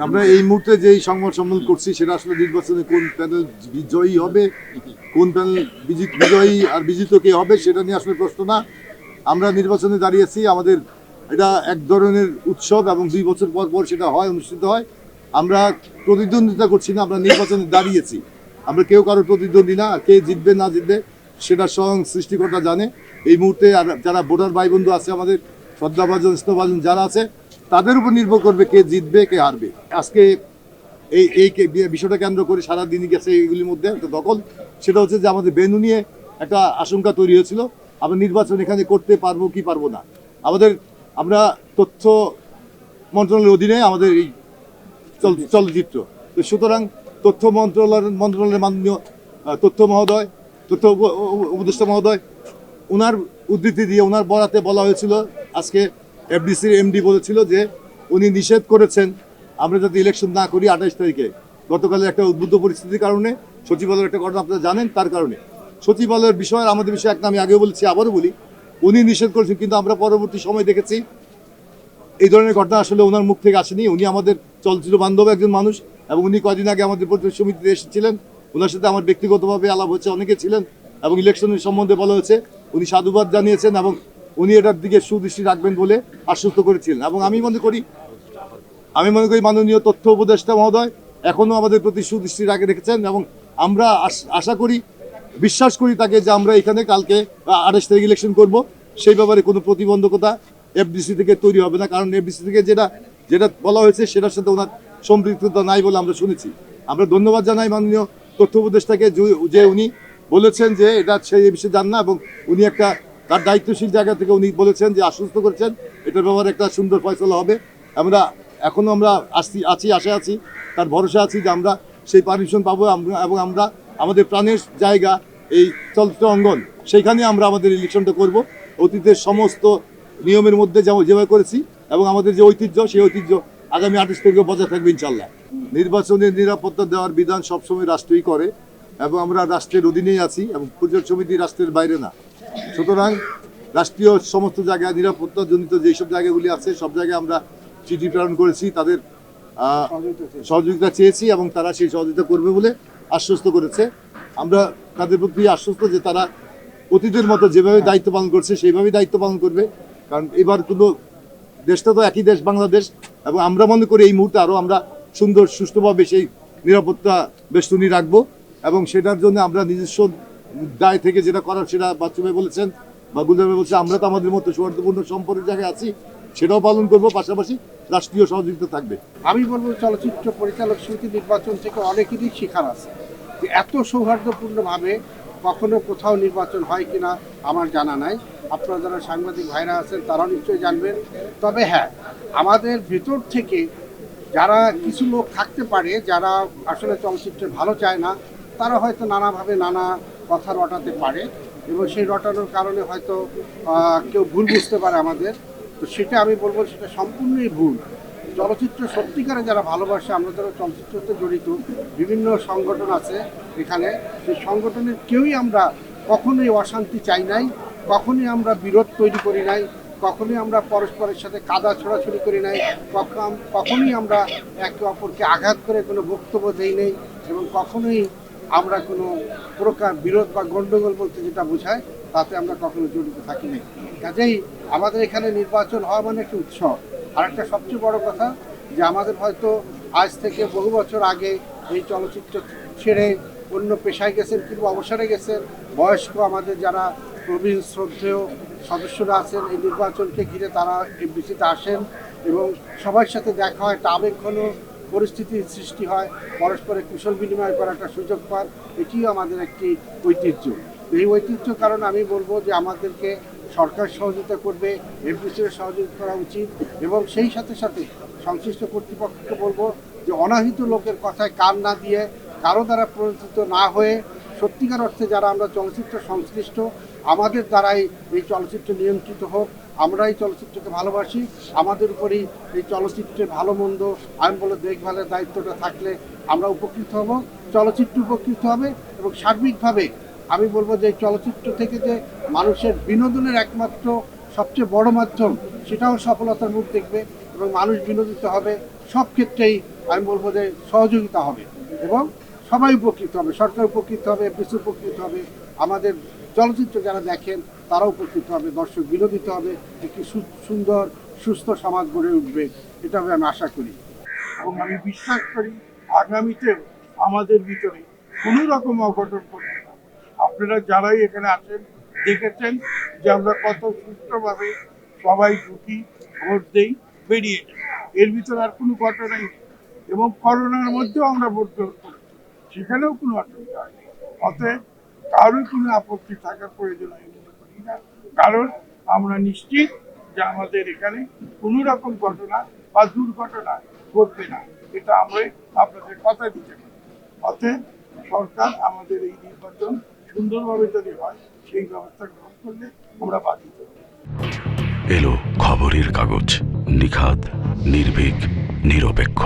আমরা এই মুহূর্তে যেই সংবাদ সম্মেলন করছি, সেটা আসলে নির্বাচনে কোন প্যানেল বিজয়ী হবে, কোন প্যানেল বিজি- বিজয়ী আর বিজিত কে হবে, সেটা নিয়ে আসলে প্রশ্ন না। আমরা নির্বাচনে দাঁড়িয়েছি, আমাদের এটা এক ধরনের উৎসব এবং দুই বছর পর পর সেটা হয়, অনুষ্ঠিত হয়। আমরা প্রতিদ্বন্দ্বিতা করছি না, আমরা নির্বাচনে দাঁড়িয়েছি। আমরা কেউ কারও প্রতিদ্বন্দ্বী না, কে জিতবে, না জিতবে, সেটা স্বয়ং সৃষ্টিকর্তা জানে। এই মুহূর্তে আর যারা ভোটার ভাই বন্ধু আছে আমাদের, শ্রদ্ধাভাজন, স্নেহভাজন যারা আছে তাদের উপর নির্ভর করবে কে জিতবে, কে হারবে। আজকে এই এই বিষয়টা কেন্দ্র করে সারা দিনই গেছে এইগুলির মধ্যে একটা দখল। সেটা হচ্ছে যে আমাদের বেনু নিয়ে একটা আশঙ্কা তৈরি হয়েছিল। আমরা নির্বাচন এখানে করতে পারব কি পারব না। আমাদের, আমরা তথ্য মন্ত্রণালয়ের অধীনে আমাদের এই চলচ্চিত্র। তো সুতরাং তথ্য মন্ত্রণালয়ের মন্ত্রণালয়ের মাননীয় তথ্য মহোদয়, তথ্য উপ- উপ- উপদেষ্টা মহোদয় ওনার উদ্ধৃতি দিয়ে ওনার বরাতে বলা হয়েছিল আজকে এফডিসির এমডি বলেছিল যে উনি নিষেধ করেছেন আমরা যাতে ইলেকশন না করি আঠাশ তারিখে। গতকালের একটা উদ্বুদ্ধ পরিস্থিতির কারণে সচিবালয়ের একটা ঘটনা আপনারা জানেন, তার কারণে। সচিবালয়ের বিষয় আমাদের বিষয়ে একটা আমি আগেও বলেছি, আবারও বলি, উনি নিষেধ করেছেন, কিন্তু আমরা পরবর্তী সময় দেখেছি, এই ধরনের ঘটনা আসলে ওনার মুখ থেকে আসেনি। উনি আমাদের চলচ্চিত্র বান্ধব একজন মানুষ এবং উনি কয়দিন আগে আমাদের পরিচয় সমিতিতে এসেছিলেন। ওনার সাথে আমার ব্যক্তিগতভাবে আলাপ হয়েছে, অনেকে ছিলেন এবং ইলেকশনের সম্বন্ধে বলা হয়েছে। উনি সাধুবাদ জানিয়েছেন এবং উনি এটার দিকে সুদৃষ্টি রাখবেন বলে আশ্বস্ত করেছিলেন। এবং আমি মনে করি, আমি মনে করি মাননীয় তথ্য উপদেষ্টা মহোদয় এখনও আমাদের প্রতি সুদৃষ্টি রাখে রেখেছেন এবং আমরা আশ- করি, বিশ্বাস করি তাকে যে আমরা এখানে কালকে আঠাশ তারিখ ইলেকশন করব, সেই ব্যাপারে কোনো প্রতিবন্ধকতা এফডিসি থেকে তৈরি হবে না। কারণ এফডিসি থেকে যেটা যেটা বলা হয়েছে সেটার সাথে ওনার সম্পৃক্ততা নাই বলে আমরা শুনেছি। আমরা ধন্যবাদ জানাই মাননীয় তথ্য উপদেষ্টাকে যে- উনি বলেছেন যে এটা সেই বিষয়ে জান না এবং উনি একটা তার দায়িত্বশীল জায়গা থেকে উনি বলেছেন যে আশ্বস্ত করেছেন, এটার ব্যাপারে একটা সুন্দর ফয়সলা হবে। আমরা এখনও আমরা আসছি, আছি আশা আছি, তার ভরসা আছি যে আমরা সেই পারমিশন পাবো এবং আমরা আমাদের প্রাণের জায়গা, এই চলচ্চিত্র অঙ্গন, সেইখানে আমরা আমাদের ইলেকশনটা করব। অতীতের সমস্ত নিয়মের মধ্যে যেমন যেভাবে করেছি এবং আমাদের যে ঐতিহ্য, সেই ঐতিহ্য আগামী আঠাশ তারিখে বজায় থাকবে ইনশাল্লাহ নির্বাচনের নিরাপত্তা দেওয়ার বিধান সবসময় রাষ্ট্রই করে এবং আমরা রাষ্ট্রের অধীনেই আছি এবং পরিচালক সমিতি রাষ্ট্রের বাইরে না। সুতরাং রাষ্ট্রীয় সমস্ত জায়গায় নিরাপত্তাজনিত যেসব জায়গাগুলি আছে, সব জায়গায় আমরা চিঠি প্রেরণ করেছি, তাদের সহযোগিতা চেয়েছি এবং তারা সেই সহযোগিতা করবে বলে আশ্বস্ত করেছে। আমরা তাদের প্রতি আশ্বস্ত যে তারা অতীতের মতো যেভাবে দায়িত্ব পালন করছে, সেইভাবেই দায়িত্ব পালন করবে। কারণ এবার কোনো দেশটা তো একই দেশ, বাংলাদেশ, এবং আমরা মনে করি এই মুহূর্তে আরও আমরা সুন্দর, সুষ্ঠুভাবে সেই নিরাপত্তা বেষ্টনী রাখব এবং সেটার জন্য আমরা নিজস্ব দায় থেকে যেটা করার সেটা বাচ্চু ভাই বলেছেন, বা গুলজার ভাই বলছে আমরা তো আমাদের মতো সৌহার্দ্যপূর্ণ সম্পর্কের জায়গায় আছি, সেটাও পালন করব, পাশাপাশি রাষ্ট্রীয় সহযোগিতা থাকবে। আমি বলব চলচ্চিত্র পরিচালক সমিতি নির্বাচন থেকে অনেকেরই শিখার আছে যে এত সৌহার্দ্যপূর্ণভাবে কখনো কোথাও নির্বাচন হয় কিনা আমার জানা নাই। আপনারা যারা সাংবাদিক ভাইরা আছেন, তারাও নিশ্চয়ই জানবেন। তবে হ্যাঁ আমাদের ভেতর থেকে যারা কিছু লোক থাকতে পারে, যারা আসলে চলচ্চিত্রে ভালো চায় না, তারা হয়তো নানাভাবে নানা কথা রটাতে পারে এবং সেই রটানোর কারণে হয়তো কেউ ভুল বুঝতে পারে আমাদের। তো সেটা আমি বলব, সেটা সম্পূর্ণই ভুল। চলচ্চিত্র সত্যিকারে যারা ভালোবাসে, আমরা যারা চলচ্চিত্রতে জড়িত, বিভিন্ন সংগঠন আছে এখানে, সেই সংগঠনের কেউই আমরা কখনোই অশান্তি চাই নাই, কখনোই আমরা বিরোধ তৈরি করি নাই, কখনোই আমরা পরস্পরের সাথে কাদা ছোড়াছুড়ি করি নাই, কখন- কখনোই আমরা একে অপরকে আঘাত করে কোনো বক্তব্য দেই নেই এবং কখনোই আমরা কোনো প্রকার বিরোধ বা গণ্ডগোল বলতে যেটা বোঝায়, তাতে আমরা কখনো জড়িত থাকি নাই কাজেই আমাদের এখানে নির্বাচন হওয়া মানে একটা উৎসব। আর একটা সবচেয়ে বড় কথা যে আমাদের হয়তো আজ থেকে বহু বছর আগে এই চলচ্চিত্র ছেড়ে অন্য পেশায় গেছেন কিংবা অবসরে গেছেন, বয়স্ক আমাদের যারা প্রবীণ শ্রদ্ধেয় সদস্যরা আছেন, এই নির্বাচনকে ঘিরে তারা এফডিসিতে আসেন এবং সবার সাথে দেখা হয়, একটা আবেগঘন পরিস্থিতির সৃষ্টি হয়, পরস্পরের কুশল বিনিময় করার একটা সুযোগ পান এটিও আমাদের একটি ঐতিহ্য। এই ঐতিহ্য কারণে আমি বলব যে আমাদেরকে সরকার সহযোগিতা করবে এফডিসির সহযোগিতা করা উচিত এবং সেই সাথে সাথে সংশ্লিষ্ট কর্তৃপক্ষকে বলব যে অনাহিত লোকের কথায় কান না দিয়ে, কারও দ্বারা প্ররোচিত না হয়ে, সত্যিকার অর্থে যারা আমরা চলচ্চিত্র সংশ্লিষ্ট, আমাদের দ্বারাই এই চলচ্চিত্র নিয়ন্ত্রিত হোক। আমরা এই চলচ্চিত্রকে ভালোবাসি। আমাদের উপরেই এই চলচ্চিত্রের ভালো, মন্দ আমি বলে দেখভালের দায়িত্বটা থাকলে আমরা উপকৃত হব। চলচ্চিত্র উপকৃত হবে এবং সার্বিকভাবে আমি বলব যে চলচ্চিত্র থেকে যে মানুষের বিনোদনের একমাত্র সবচেয়ে বড় মাধ্যম, সেটাও সফলতার মুখ দেখবে এবং মানুষ বিনোদিত হবে। সব ক্ষেত্রেই আমি বলব যে সহযোগিতা হবে এবং সবাই উপকৃত হবে। সরকার উপকৃত হবে, এফডিসি উপকৃত হবে। আমাদের চলচ্চিত্র যারা দেখেন, তারাও উপকৃত হবে, দর্শক বিনোদিত হবে, একটি সুন্দর, সুস্থ সমাজ গড়ে উঠবে, এটা আমি আশা করি। এবং আমি বিশ্বাস করি আগামীতে আমাদের ভিতরে কোনো রকম অঘটন ঘটবে না। আপনারা যারাই এখানে আছেন, দেখেছেন যে আমরা কত সুস্থভাবে সবাই ঢুকি ভোট দেই, বেরিয়ে এর ভিতরে আর কোনো ঘটনাই নেই। এবং করোনার মধ্যেও আমরা ভোট গ্রহণ করেছি, সেখানেও কোনো অসুবিধা হয়নি অতএব কারোর কোনো আপত্তি থাকার প্রয়োজন আমি মনে করি না। কারণ আমরা নিশ্চিত যে আমাদের এখানে কোনো রকম ঘটনা বা দুর্ঘটনা ঘটবে না। এটা আমরা আপনাদের কথা দিতে পারি। অতএব সরকার আমাদের এই নির্বাচন সুন্দরভাবে যদি হয়, সেই ব্যবস্থা গ্রহণ করলে আমরা বাধিত। এলো খবরের কাগজ নিখাত নির্ভীক, নিরপেক্ষ।